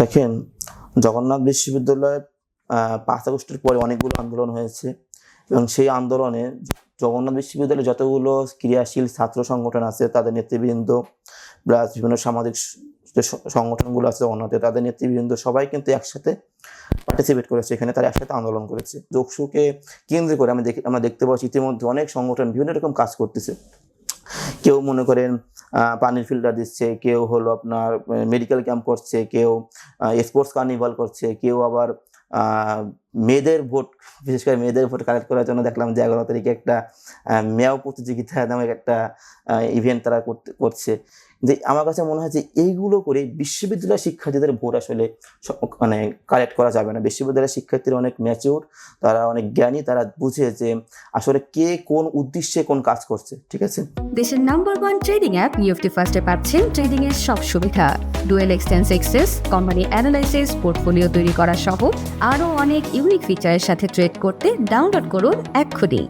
দেখেন, জগন্নাথ বিশ্ববিদ্যালয়ে পাঁচ আগস্টের পরে অনেকগুলো আন্দোলন হয়েছে এবং সেই আন্দোলনে জগন্নাথ বিশ্ববিদ্যালয়ে যতগুলো ক্রিয়াশীল ছাত্র সংগঠন আছে, তাদের নেতৃবৃন্দ, প্লাস বিভিন্ন সামাজিক যে সংগঠনগুলো আছে জগন্নাথে তাদের নেতৃবৃন্দ সবাই কিন্তু একসাথে পার্টিসিপেট করেছে। এখানে তারা একসাথে আন্দোলন করেছে। যোগসুকে কেন্দ্র করে আমি দেখি, আমরা দেখতে পাচ্ছি ইতিমধ্যে অনেক সংগঠন বিভিন্ন রকম কাজ করতেছে। কেউ মনে করেন পানির ফিল্টার দিচ্ছে, কেউ হলো আপনার মেডিকেল ক্যাম্প করছে, কেউ স্পোর্টস কার্নিভাল করছে, কেউ আবার মেয়েদের ভোট, বিশেষ করে মেয়েদের ভোট কালেক্ট করার জন্য দেখলাম যে এগারো তারিখে একটা মেয়াও প্রতিযোগিতা নামে একটা ইভেন্ট তারা করতে, করছে। যে আমার কাছে মনে হয় যে এইগুলো করে বিশ্ববিদ্যালয় শিক্ষার্থীদের ভোট আসলে মানে কালেক্ট করা যাবে না। বিশ্ববিদ্যালয়ের শিক্ষার্থীরা অনেক ম্যাচিউর তারা অনেক জ্ঞানী, তারা বুঝে যে আসলে কে কোন উদ্দেশ্যে কোন কাজ করছে, ঠিক আছে? দেশের নাম্বার ওয়ান ট্রেডিং অ্যাপ নিউফটি ফার্স্টে পাচ্ছেন ট্রেডিং এর সব সুবিধা। ডুয়েল এক্সটেন্স এক্সেস কোম্পানি অ্যানালাইসিস পোর্টফোলিও তৈরি করা সহ আরও অনেক ইউনিক ফিচারের সাথে ট্রেড করতে ডাউনলোড করুন এক্ষুনি।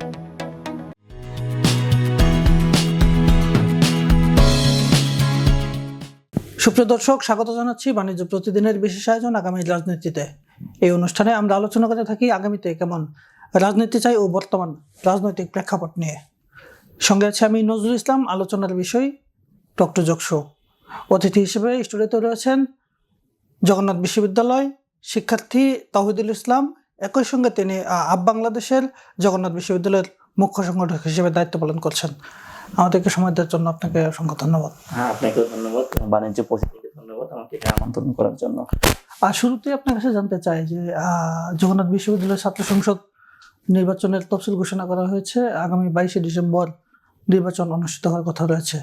সুপ্রিয় দর্শক, স্বাগত জানাচ্ছি বাণিজ্য প্রতিদিনের বিশেষ আয়োজন আগামী রাজনীতিতে। এই অনুষ্ঠানে আমরা আলোচনা করে থাকি আগামীতে কেমন রাজনীতি চাই ও বর্তমান রাজনৈতিক প্রেক্ষাপট নিয়ে। সঙ্গে আছে আমি নজরুল ইসলাম, আলোচনার বিষয় ডক্টর জকসু অতিথি হিসেবে স্টুডিওতে রয়েছেন জগন্নাথ বিশ্ববিদ্যালয় শিক্ষার্থী তহিদুল ইসলাম। একই সঙ্গে তিনি আপ বাংলাদেশের জগন্নাথ বিশ্ববিদ্যালয়ের মুখ্য সংগঠক হিসেবে দায়িত্ব পালন করছেন। আমাদেরকে সময় দেওয়ার জন্য আপনাকে অসংখ্য ধন্যবাদ। হ্যাঁ আপনাকেও ধন্যবাদ। বাণিজ্য পরিস্থিতিকে ধন্যবাদ আমাকে এখানে আমন্ত্রণ করার জন্য। আর শুরুতে আপনার কাছে জানতে চাই যে জগন্নাথ বিশ্ববিদ্যালয়ের ছাত্র সংসদ নির্বাচনের তফসিল ঘোষণা করা হয়েছে। আগামী বাইশে ডিসেম্বর নির্বাচন অনুষ্ঠিত হওয়ার কথা রয়েছে।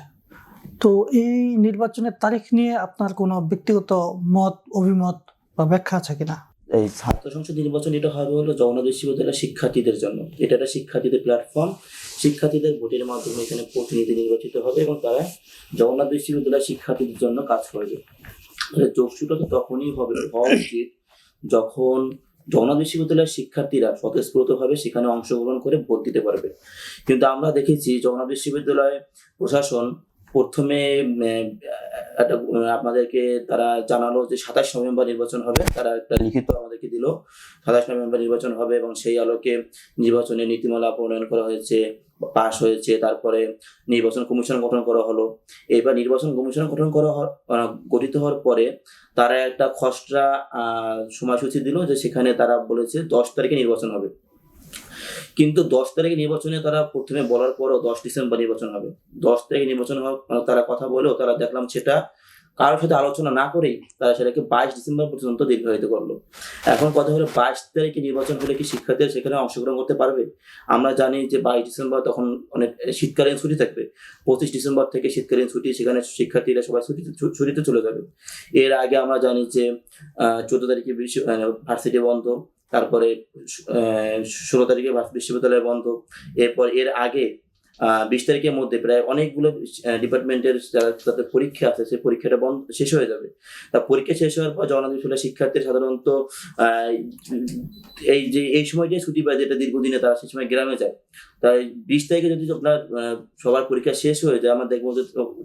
তো এই নির্বাচনের তারিখ নিয়ে আপনার কোনো ব্যক্তিগত মত অভিমত বা ব্যাখ্যা আছে কিনা? এই ছাত্র সংসদ নির্বাচন এটা হবে হলো জগন্নাথ বিশ্ববিদ্যালয়ের শিক্ষার্থীদের জন্য। এটা একটা শিক্ষার্থীদের প্ল্যাটফর্ম শিক্ষার্থীদের ভোটের মাধ্যমে এখানে প্রতিনিধি নির্বাচিত হবে এবং তারা জগন্নাথ বিশ্ববিদ্যালয়ের শিক্ষার্থীদের জন্য কাজ করবে। চোখসুটা তো তখনই হবে, হওয়া উচিত যখন জগন্নাথ বিশ্ববিদ্যালয়ের শিক্ষার্থীরা স্বতঃস্ফূর্তভাবে সেখানে অংশগ্রহণ করে ভোট দিতে পারবে। কিন্তু আমরা দেখেছি জগন্নাথ বিশ্ববিদ্যালয় প্রশাসন প্রথমে একটা আপনাদেরকে তারা জানালো যে সাতাশ নভেম্বর নির্বাচন হবে। তারা একটা লিখিত আমাদেরকে দিল। সাতাশ নভেম্বর নির্বাচন হবে এবং সেই আলোকে নির্বাচনের নীতিমালা প্রণয়ন করা হয়েছে, পাশ হয়েছে। তারপরে নির্বাচন কমিশন গঠন করা হলো। এবার নির্বাচন কমিশন গঠন করা গঠিত হওয়ার পরে তারা একটা খসড়া সময়সূচি দিল যে সেখানে তারা বলেছে দশ তারিখে নির্বাচন হবে। কিন্তু দশ তারিখে নির্বাচনে তারা প্রথমে বলার পরও দশ ডিসেম্বর নির্বাচন হবে। দশ তারিখে নির্বাচন তারা কথা বলেও তারা দেখলাম সেটা কারোর সাথে আলোচনা না করেই তারা সেটাকে বাইশ ডিসেম্বর পর্যন্ত দীর্ঘায়িত করল। এখন কথা হলো বাইশ তারিখে নির্বাচন হলে কি শিক্ষার্থীরা সেখানে অংশগ্রহণ করতে পারবে? আমরা জানি যে বাইশ ডিসেম্বর তখন অনেক শীতকালীন ছুটি থাকবে। পঁচিশ ডিসেম্বর থেকে শীতকালীন ছুটি, সেখানে শিক্ষার্থীরা সবাই ছুটিতে ছুটিতে চলে যাবে। এর আগে আমরা জানি যে চোদ্দ তারিখে ভার্সিটি বন্ধ। তারপরে ষোলো তারিখে বিশ্ববিদ্যালয় বন্ধ। এরপর এর আগে বিশ তারিখের মধ্যে প্রায় অনেকগুলো ডিপার্টমেন্টের যারা তাদের পরীক্ষা আছে, সেই পরীক্ষাটা বন্ধ, শেষ হয়ে যাবে। তা পরীক্ষা শেষ হওয়ার পর জগন্নাথ বিশ্ববিদ্যালয়ের শিক্ষার্থী সাধারণত এই যে, এই সময়টাই ছুটি পায় যেটা দীর্ঘদিনে তারা সেই সময় গ্রামে যায়। তাই বিশ তারিখে যদি আপনার সবার পরীক্ষা শেষ হয়ে যায় আমরা দেখব যে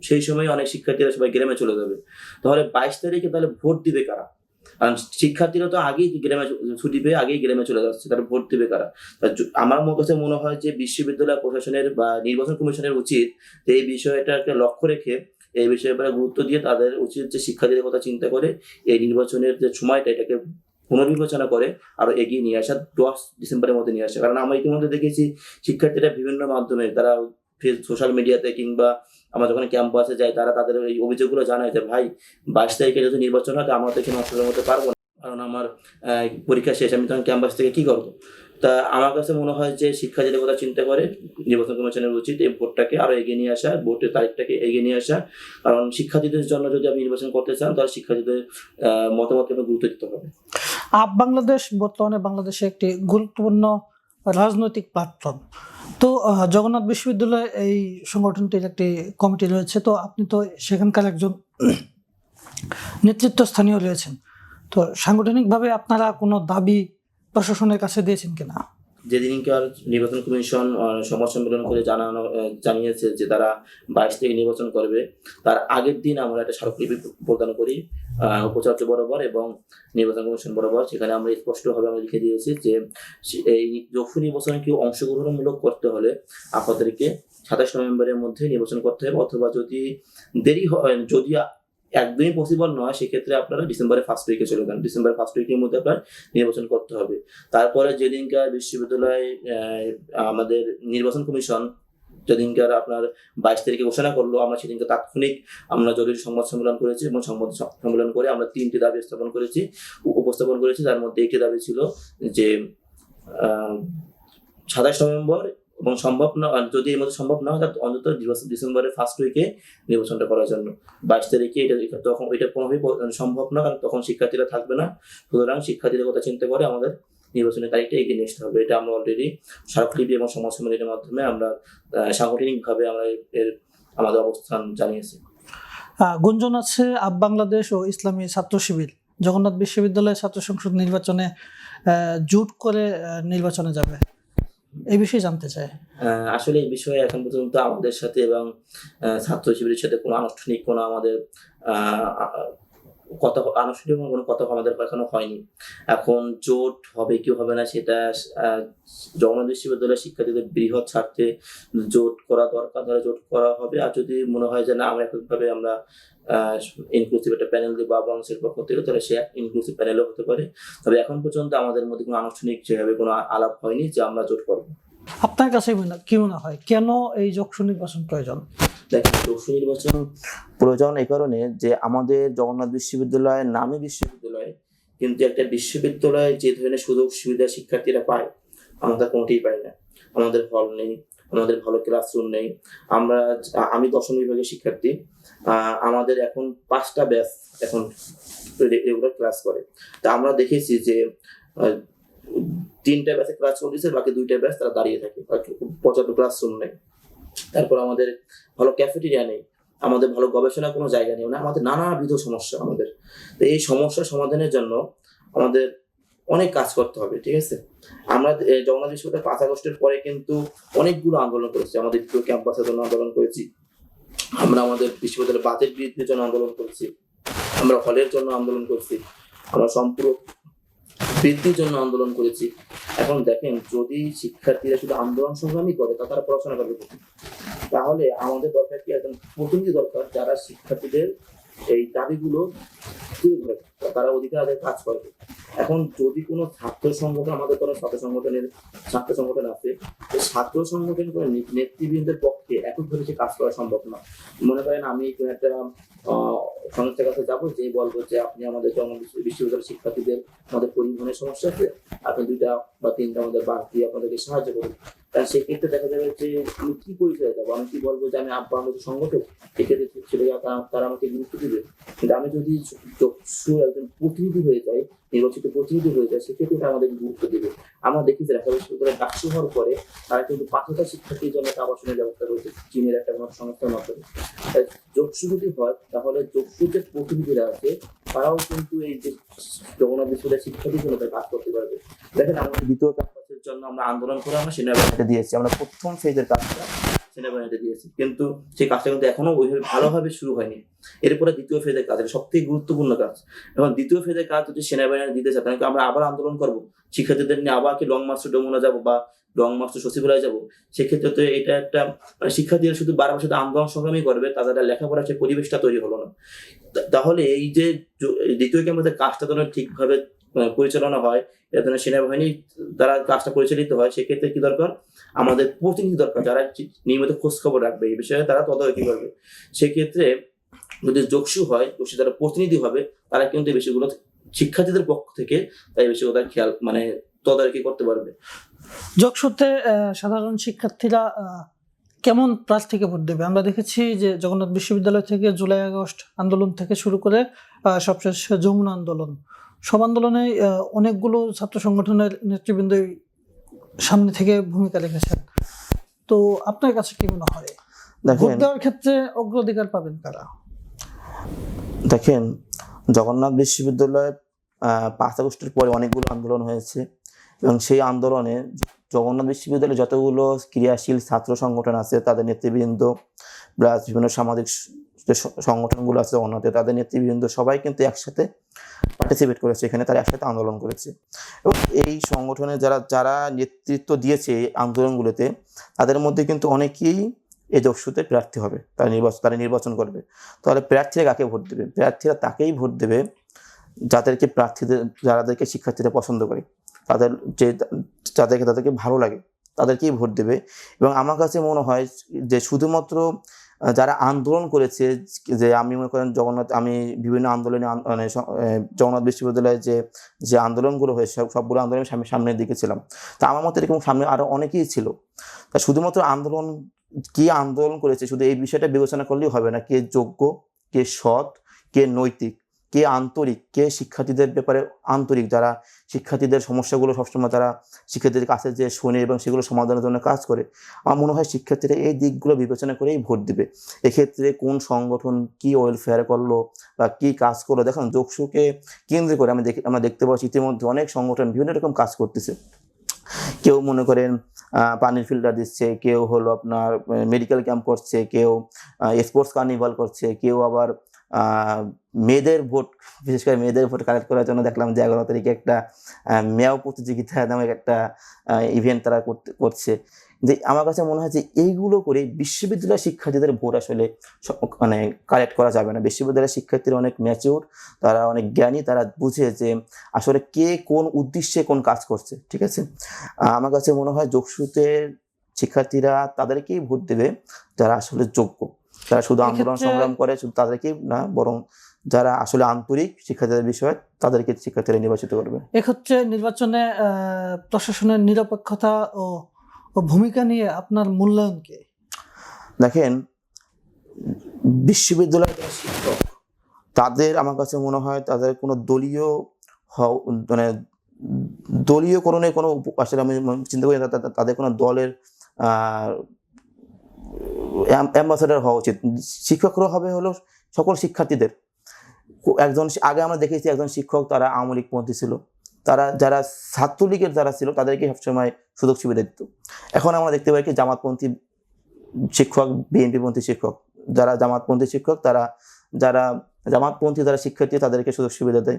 সেই সময় অনেক শিক্ষার্থীরা সবাই গ্রামে চলে যাবে। তাহলে বাইশ তারিখে তাহলে ভোট দিবে কারা? কারণ শিক্ষার্থীরা তো আগেই গ্রামে ছুটি পেয়ে আগেই গ্রামে চলে যাচ্ছে, তারা ভোট দিবে কারা? আমার কাছে মনে হয় যে বিশ্ববিদ্যালয় প্রশাসনের বা নির্বাচন কমিশনের উচিত এই বিষয়টাকে লক্ষ্য রেখে এই উপরে গুরুত্ব দিয়ে তাদের উচিত যে শিক্ষার্থীদের কথা চিন্তা করে এই নির্বাচনের যে সময়টা এটাকে পুনর্বিবেচনা করে আরও এগিয়ে নিয়ে আসা দশ ডিসেম্বরের মধ্যে নিয়ে আসা কারণ আমরা ইতিমধ্যে দেখেছি শিক্ষার্থীরা বিভিন্ন মাধ্যমে, তারা সোশ্যাল মিডিয়াতে কিংবা আমরা যখন ক্যাম্পাসে যাই, তারা তাদের এই অভিযোগগুলো জানায় যে, ভাই, বাইশ তারিখে যদি নির্বাচন হয় আমরা তো এখানে অংশগ্রহণ করতে পারব না। কারণ আমার পরীক্ষা শেষ, আমি তখন ক্যাম্পাস থেকে কি করব? তা আমার কাছে মনে হয় যে, শিক্ষার্থীদের কথা চিন্তা করে নির্বাচন কমিশনের উচিত এই ভোটটাকে আরও এগিয়ে নিয়ে আসা, ভোটের তারিখটাকে এগিয়ে নিয়ে আসা। কারণ শিক্ষার্থীদের জন্য যদি আপনি নির্বাচন করতে চান, তাহলে শিক্ষার্থীদের মতামতকে গুরুত্ব দিতে হবে। আপ বাংলাদেশ বর্তমানে বাংলাদেশে একটি গুরুত্বপূর্ণ রাজনৈতিক প্ল্যাটফর্ম। তো জগন্নাথ বিশ্ববিদ্যালয়ে এই সংগঠনটির একটি কমিটি রয়েছে। তো, আপনি তো সেখানকার একজন নেতৃত্ব স্থানীয় রয়েছেন। তো, সাংগঠনিকভাবে আপনারা কোনো দাবি প্রশাসনের কাছে দিয়েছেন কিনা? যেদিনকার নির্বাচন কমিশন সংবাদ সম্মেলন করে জানানো জানিয়েছে যে তারা বাইশ থেকে নির্বাচন করবে। তার আগের দিন আমরা একটা স্মারকলিপি প্রদান করি উপাচার্য বরাবর এবং নির্বাচন কমিশন বরাবর। সেখানে আমরা স্পষ্টভাবে আমরা লিখে দিয়েছি যে এই যোগসু নির্বাচনে কেউ অংশগ্রহণমূলক করতে হলে আপনাদেরকে সাতাশ নভেম্বরের মধ্যে নির্বাচন করতে হবে। অথবা যদি দেরি হয়, যদি একদমই পসিবল নয়, সেক্ষেত্রে আপনারা ডিসেম্বরের ফার্স্ট উইকে চলে যান। ডিসেম্বরের ফার্স্ট উইকের মধ্যে আপনার নির্বাচন করতে হবে। তারপরে যেদিনকার বিশ্ববিদ্যালয় আমাদের নির্বাচন কমিশন যেদিনকার আপনার বাইশ তারিখে ঘোষণা করল, আমরা সেদিনকে তাৎক্ষণিক আমরা জরুরি সংবাদ সম্মেলন করেছি এবং সংবাদ সম্মেলন করে আমরা তিনটি দাবি স্থাপন করেছি উপস্থাপন করেছি। তার মধ্যে একটি দাবি ছিল যে সাতাশ নভেম্বর এবং সম্ভব না যদি এর মধ্যে সম্ভব না হয়, তাহলে অন্তত ডিসেম্বরের ফার্স্ট উইকে নির্বাচনটা করার জন্য। বাইশ তারিখে এটা তখন, এটা কোনোভাবেই সম্ভব না, কারণ তখন শিক্ষার্থীরা থাকবে না। সুতরাং শিক্ষার্থীদের কথা চিন্তা করে আমাদের নির্বাচনের তারিখটা এগিয়ে নিয়ে আসতে হবে। এটা আমরা অলরেডি স্মারকলিপি এবং সমাজ সম্মেলনের মাধ্যমে আমরা সাংগঠনিকভাবে আমরা এর আমাদের অবস্থান জানিয়েছি। গুঞ্জন আছে আপ বাংলাদেশ ও ইসলামী ছাত্র শিবির। জগন্নাথ বিশ্ববিদ্যালয়ের ছাত্র সংসদ নির্বাচনে জোট করে নির্বাচনে যাবে। এই বিষয়ে জানতে চাই। আসলে এই বিষয়ে এখন পর্যন্ত আমাদের সাথে এবং ছাত্র শিবিরের সাথে কোনো আনুষ্ঠানিক কোনো আমাদের কথা আনুষ্ঠানিক কোনো কথা আমাদের এখনও হয়নি। এখন জোট হবে কি হবে না সেটা জগন্নাথ বিশ্ববিদ্যালয়ের শিক্ষার্থীদের বৃহৎ স্বার্থে জোট করা দরকার, তাহলে জোট করা হবে। আর যদি মনে হয় যে না, আমরা এককভাবে আমরা ইনক্লুসিভ একটা প্যানেল দিব বাংলাদেশের পক্ষ থেকে, তাহলে সে ইনক্লুসিভ প্যানেলও হতে পারে। তবে এখন পর্যন্ত আমাদের মধ্যে কোনো আনুষ্ঠানিক যেভাবে কোনো আলাপ হয়নি যে আমরা জোট করব। আপনার কাছে কি মনে হয়? কেন এই যোগসু নির্বাচন প্রয়োজন? দেখেন লোকসভা নির্বাচন প্রয়োজন এই কারণে যে আমাদের জগন্নাথ বিশ্ববিদ্যালয়, নামে বিশ্ববিদ্যালয়, কিন্তু একটা বিশ্ববিদ্যালয়ে যে ধরনের সুযোগ সুবিধা শিক্ষার্থীরা পায় আমরা কোনোটাই পাই না। আমাদের হল নেই, আমাদের ভালো ক্লাসরুম নেই। আমরা, আমি দশম বিভাগের শিক্ষার্থী আমাদের এখন পাঁচটা ব্যাচ এখন রেগুলার ক্লাস করে। তা আমরা দেখেছি যে তিনটা ব্যাচে ক্লাস চলতেছে বাকি দুইটা ব্যাচ তারা দাঁড়িয়ে থাকে পর্যাপ্ত ক্লাসরুম নেই। তারপর আমাদের ভালো ক্যাফেটেরিয়া নেই, আমাদের ভালো গবেষণা কোনো জায়গা নেই মানে আমাদের নানাবিধ সমস্যা আমাদের। তো এই সমস্যা সমাধানের জন্য আমাদের অনেক কাজ করতে হবে, ঠিক আছে? আমরা জগন্নাথ বিশ্ববিদ্যালয় পাঁচ আগস্টের পরে কিন্তু অনেকগুলো আন্দোলন করেছি, আমাদের দ্বিতীয় ক্যাম্পাসের জন্য আন্দোলন করেছি, আমরা আমাদের বিশ্ববিদ্যালয়ের বাজেট বৃদ্ধির জন্য আন্দোলন করেছি, আমরা হলের জন্য আন্দোলন করছি, আমরা সম্পূর্ণ বৃদ্ধির জন্য আন্দোলন করেছি। এখন দেখেন, যদি শিক্ষার্থীরা শুধু আন্দোলন সংগ্রামই করে, তা তারা পড়াশোনা করবে তাহলে আমাদের দরকার কি একজন প্রতিনিধি দরকার, যারা শিক্ষার্থীদের এই দাবিগুলো তুলে ধরে তারা অধিকার আদায় কাজ করবে এখন যদি কোনো ছাত্র সংগঠন, আমাদের কোনো ছাত্র সংগঠনের, ছাত্র সংগঠন আছে ছাত্র সংগঠন করে নেতৃবৃন্দের পক্ষে এককভাবে সে কাজ করা সম্ভব না। মনে করেন আমি কোনো একটা সংস্থার কাছে যাব যে বলব যে আপনি আমাদের বিশ্ববিদ্যালয়ের শিক্ষার্থীদের, আমাদের পরিবহনের সমস্যা আছে, আপনি দুইটা বা তিনটা আমাদের বাদ দিয়ে আপনাদেরকে সাহায্য করুন। সেক্ষেত্রে দেখা যাবে যে আমি কি পরিচয় যাব আমি কি বলব যে আমি আব্বা আমাদের সংগঠক সেক্ষেত্রে ছেলে তারা আমাকে গুরুত্ব দিবে। কিন্তু আমি যদি একজন প্রতিনিধি হয়ে যাই, নির্বাচিত প্রতিনিধি হয়ে যায় সেক্ষেত্রে তারা আমাদেরকে গুরুত্ব দিবে। আমরা দেখি যে ঢাকা বিশ্ববিদ্যালয়ে ডাকসু হওয়ার পরে তারা কিন্তু হাজার শিক্ষার্থীর জন্য একটা আবাসনের ব্যবস্থা রয়েছে, চীনের একটা কোনো সংস্থার মাধ্যমে। যোগসু যদি হয়, তাহলে যোগসু যে প্রতিনিধিরা আছে, তারাও কিন্তু এই যে জগন্নাথ বিশ্ববিদ্যালয়ের শিক্ষার্থীর জন্য তারা কাজ করতে পারবে। দেখেন আমাদের দ্বিতীয় জন্য আমরা আন্দোলন করে আমরা সেনাবাহিনী এটা দিয়েছি। আমরা প্রথম ফেজের কাজটা সেনাবাহিনীতে দিয়েছি। কিন্তু সেই কাজটা কিন্তু এখনও ওইভাবে ভালোভাবে শুরু হয়নি। এরপরে দ্বিতীয় ফেজের কাজ সব থেকে গুরুত্বপূর্ণ কাজ। এখন দ্বিতীয় ফেজের কাজ যদি সেনাবাহিনী দিতে চায়। তাহলে আমরা আবার আন্দোলন করব? শিক্ষার্থীদের নিয়ে আবার কি লং মার্চ ডোমনা যাব বা লং মার্চ সচিবালয় যাব? সেক্ষেত্রে তো এটা একটা মানে শিক্ষার্থীরা শুধু বারবার শুধু আন্দোলন সংগ্রামই করবে, তাদের লেখাপড়ার সেই পরিবেশটা তৈরি হলো না। তাহলে এই যে দ্বিতীয় ক্যাম্পাসের কাজটা যেন ঠিকভাবে পরিচালনা হয় এটা যেন সেনাবাহিনী দ্বারা কাজটা পরিচালিত হয়, সেক্ষেত্রে কি দরকার? আমাদের প্রতিনিধি দরকার, যারা নিয়মিত খোঁজ খবর রাখবে, এই বিষয়ে তারা তদারকি করবে। সেক্ষেত্রে যদি যোগসু হয়, যোগসু যারা প্রতিনিধি হবে, তারা কিন্তু এই বিষয়গুলো শিক্ষার্থীদের পক্ষ থেকে তাই বিষয়গুলো খেয়াল মানে তদারকি করতে পারবে। যোগসূত্রে সাধারণ শিক্ষার্থীরা কেমন কেমন থেকে ভোট দেবে? আমরা দেখেছি যে জগন্নাথ বিশ্ববিদ্যালয় থেকে জুলাই আগস্ট আন্দোলন থেকে শুরু করে সবশেষ যমুনা আন্দোলন। সব আন্দোলনে অনেকগুলো ছাত্র সংগঠনের নেতৃবৃন্দ সামনে থেকে ভূমিকা রেখেছেন। তো আপনার কাছে কি মনে হয়? ভোট দেখেন দেওয়ার ক্ষেত্রে অগ্রাধিকার পাবেন কারা? দেখেন জগন্নাথ বিশ্ববিদ্যালয়ে পাঁচ আগস্টের পরে অনেকগুলো আন্দোলন হয়েছে। এবং সেই আন্দোলনে জগন্নাথ বিশ্ববিদ্যালয়ে যতগুলো ক্রিয়াশীল ছাত্র সংগঠন আছে তাদের নেতৃবৃন্দ প্লাস বিভিন্ন সামাজিক যে সংগঠনগুলো আছে জগন্নাথে তাদের নেতৃবৃন্দ সবাই কিন্তু একসাথে পার্টিসিপেট করেছে এখানে, তারা একসাথে আন্দোলন করেছে। এবং এই সংগঠনে যারা যারা নেতৃত্ব দিয়েছে এই আন্দোলনগুলোতে, তাদের মধ্যে কিন্তু অনেকেই এই দস্যুতে প্রার্থী হবে। তারা নির্বাচন তারা নির্বাচন করবে। তাহলে প্রার্থীরা কাকে ভোট দেবে? প্রার্থীরা তাকেই ভোট দেবে যাদেরকে প্রার্থীদের, যাদেরকে শিক্ষার্থীরা পছন্দ করে। তাদের যে, যাদেরকে, তাদেরকে ভালো লাগে, তাদেরকেই ভোট দেবে। এবং আমার কাছে মনে হয় যে শুধুমাত্র যারা আন্দোলন করেছে, যে আমি মনে করেন জগন্নাথ, আমি বিভিন্ন আন্দোলনে মানে জগন্নাথ বিশ্ববিদ্যালয়ে যে যে আন্দোলনগুলো হয়েছে, সব- সবগুলো আন্দোলনের সামনে সামনের দিকে ছিলাম। তা আমার মতে এরকম সামনে আরও অনেকেই ছিল। তা শুধুমাত্র আন্দোলন, কি আন্দোলন করেছে, শুধু এই বিষয়টা বিবেচনা করলেই হবে না, কে যোগ্য, কে সৎ, কে নৈতিক। কে আন্তরিক, কে শিক্ষার্থীদের ব্যাপারে আন্তরিক? যারা শিক্ষার্থীদের সমস্যাগুলো সবসময় তারা শিক্ষার্থীদের কাছে যে শোনে এবং সেগুলো সমাধানের জন্য কাজ করে, আমার মনে হয় শিক্ষার্থীরা এই দিকগুলো বিবেচনা করেই ভোট দিবে। এক্ষেত্রে কোন সংগঠন কি ওয়েলফেয়ার করল বা কি কাজ করল? দেখুন যোগসুকে কেন্দ্র করে আমি দেখি, আমরা দেখতে পাচ্ছি ইতিমধ্যে অনেক সংগঠন বিভিন্ন রকম কাজ করতেছে। কেউ মনে করেন পানির ফিল্টার দিচ্ছে, কেউ হলো আপনার মেডিকেল ক্যাম্প করছে, কেউ স্পোর্টস কার্নিভাল করছে, কেউ আবার মেয়েদের ভোট বিশেষ করে মেয়েদের ভোট কালেক্ট করার জন্য দেখলাম যে এগারো তারিখে একটা মেয়াও প্রতিযোগিতা নামে একটা ইভেন্ট তারা করতে করছে। যে আমার কাছে মনে হয় যে এইগুলো করে বিশ্ববিদ্যালয় শিক্ষার্থীদের ভোট আসলে মানে কালেক্ট করা যাবে না। বিশ্ববিদ্যালয়ের শিক্ষার্থীরা অনেক ম্যাচিওর তারা অনেক জ্ঞানী তারা বুঝে যে আসলে কে কোন উদ্দেশ্যে কোন কাজ করছে ঠিক আছে? আমার কাছে মনে হয় যোগসূতে শিক্ষার্থীরা তাদেরকেই ভোট দেবে যারা আসলে যোগ্য। তারা শুধু আন্দোলন সংগ্রাম করে শুধু তাদেরকেই না বরং যারা আসলে আন্তরিক শিক্ষার্থীদের বিষয়ে তাদেরকে শিক্ষার্থীরা নির্বাচিত করবে। এক্ষেত্রে নির্বাচনে প্রশাসনের নিরপেক্ষতা ও ভূমিকা নিয়ে আপনার মূল্যায়ন কি? দেখেন বিশ্ববিদ্যালয়ের যারা শিক্ষক তাদের আমার কাছে মনে হয় তাদের কোনো দলীয় মানে দলীয়করণের কোনো আসলে আমি চিন্তা করি তাদের কোনো দলের অ্যাম্বাসেডার হওয়া উচিত। শিক্ষকরা হবে হলো সকল শিক্ষার্থীদের। একজন আগে আমরা দেখেছি একজন শিক্ষক তারা আওয়ামী লীগপন্থী ছিল। তারা যারা ছাত্রলীগের যারা ছিল তাদেরকে সবসময় সুযোগ সুবিধা দিত। এখন আমরা দেখতে পাই কি জামাতপন্থী শিক্ষক বিএনপিপন্থী শিক্ষক, যারা জামাতপন্থী শিক্ষক তারা, যারা জামাতপন্থী যারা শিক্ষার্থী তাদেরকে সুযোগ সুবিধা দেয়।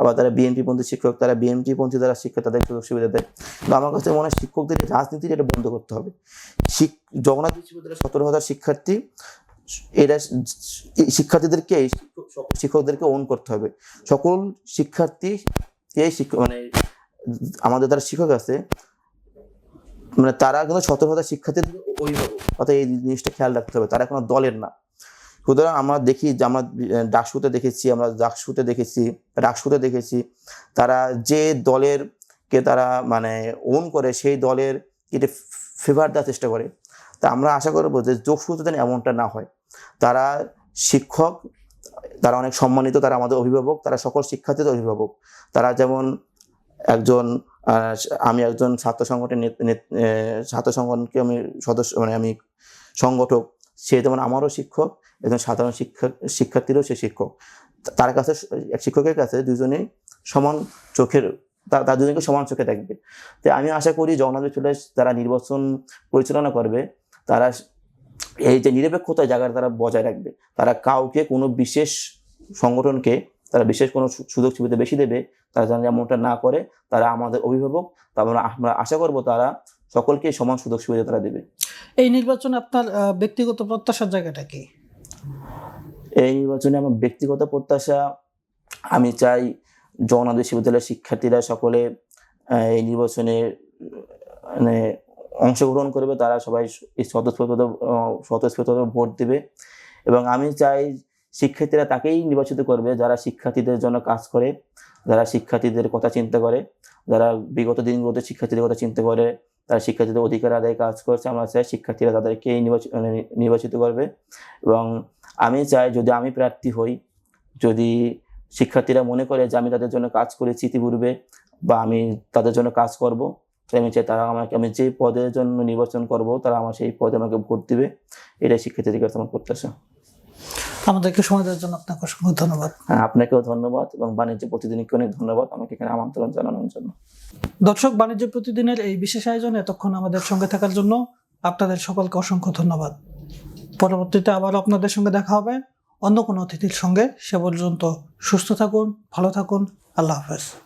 আবার তারা বিএনপিপন্থী শিক্ষক তারা বিএনপিপন্থী যারা শিক্ষক তাদেরকে সুযোগ সুবিধা দেয়। কিন্তু আমার কাছে মনে হয় শিক্ষকদের এই রাজনীতির এটা বন্ধ করতে হবে। জগন্নাথ বিশ্ববিদ্যালয়ের সতেরো হাজার শিক্ষার্থী এরা শিক্ষার্থীদেরকে শিক্ষক- শিক্ষকদেরকে ওন করতে হবে। সকল শিক্ষার্থী এই মানে আমাদের যারা শিক্ষক আছে মানে তারা কিন্তু সতেরো হাজার শিক্ষার্থীদের অভিভাবক অর্থাৎ এই জিনিসটা খেয়াল রাখতে হবে, তারা কোনো দলের না। সুতরাং আমরা দেখি যে আমরা ডাকসুতে দেখেছি, আমরা ডাকসুতে দেখেছি ডাকসুতে দেখেছি, তারা যে দলের কে তারা মানে ওন করে, সেই দলের এটা ফেভার দেওয়ার চেষ্টা করে। তা আমরা আশা করব যে যোগসূত্রে যেন এমনটা না হয়। তারা শিক্ষক, তারা অনেক সম্মানিত, তারা আমাদের অভিভাবক, তারা সকল শিক্ষার্থীদের অভিভাবক। তারা যেমন একজন আমি একজন ছাত্র সংগঠনের ছাত্র সংগঠনকে আমি সদস্য মানে আমি সংগঠক, সে যেমন আমারও শিক্ষক, একজন সাধারণ শিক্ষক শিক্ষার্থীরও সে শিক্ষক। তার কাছে এক শিক্ষকের কাছে দুজনেই সমান চোখের তার দুজনকে সমান চোখে দেখবে। তো আমি আশা করি জগন্নাথ বিশ্ববিদ্যালয় যারা নির্বাচন পরিচালনা করবে, তারা এই যে নিরপেক্ষতার জায়গাটা তারা বজায় রাখবে তারা কাউকে কোনো বিশেষ সংগঠনকে তারা বিশেষ কোনো সুযোগ সুবিধা বেশি দেবে তারা যেন এমনটা না করে তারা আমাদের অভিভাবক তারপর আমরা আশা করব তারা সকলকে সমান সুযোগ সুবিধা তারা দেবে। এই নির্বাচনে আপনার ব্যক্তিগত প্রত্যাশার জায়গাটা কি? এই নির্বাচনে আমার ব্যক্তিগত প্রত্যাশা আমি চাই জগন্নাথ বিশ্ববিদ্যালয়ের শিক্ষার্থীরা সকলে এই নির্বাচনে মানে অংশগ্রহণ করবে, তারা সবাই স্বতঃস্ফূর্ত স্বতঃস্ফূর্ত ভোট দেবে। এবং আমি চাই শিক্ষার্থীরা তাকেই নির্বাচিত করবে যারা শিক্ষার্থীদের জন্য কাজ করে, যারা শিক্ষার্থীদের কথা চিন্তা করে, যারা বিগত দিনগুলোতে শিক্ষার্থীদের কথা চিন্তা করে, তারা শিক্ষার্থীদের অধিকার আদায় কাজ করছে। আমরা চাই শিক্ষার্থীরা তাদেরকেই নির্বাচিত মানে নির্বাচিত করবে। এবং আমি চাই যদি আমি প্রার্থী হই, যদি শিক্ষার্থীরা মনে করে যে আমি তাদের জন্য কাজ করেছি ইতিপূর্বে বা আমি তাদের জন্য কাজ করব তাই আমি চাই তারা আমাকে আমি যে পদের জন্য নির্বাচন করব তারা আমার সেই পদে আমাকে ভোট দিবে। এটাই শিক্ষার্থীদের কাছে আমার প্রত্যাশা। আমাদেরকে সময় দেওয়ার জন্য আপনাকে অসংখ্য ধন্যবাদ। হ্যাঁ, আপনাকেও ধন্যবাদ এবং বাণিজ্য প্রতিদিনকে অনেক ধন্যবাদ আমাকে এখানে আমন্ত্রণ জানানোর জন্য। দর্শক বাণিজ্য প্রতিদিনের এই বিশেষ আয়োজনে এতক্ষণ আমাদের সঙ্গে থাকার জন্য আপনাদের সকলকে অসংখ্য ধন্যবাদ। পরবর্তীতে আবার আপনাদের সঙ্গে দেখা হবে। অন্য কোনো অতিথির সঙ্গে সে পর্যন্ত সুস্থ থাকুন ভালো থাকুন। আল্লাহ হাফেজ।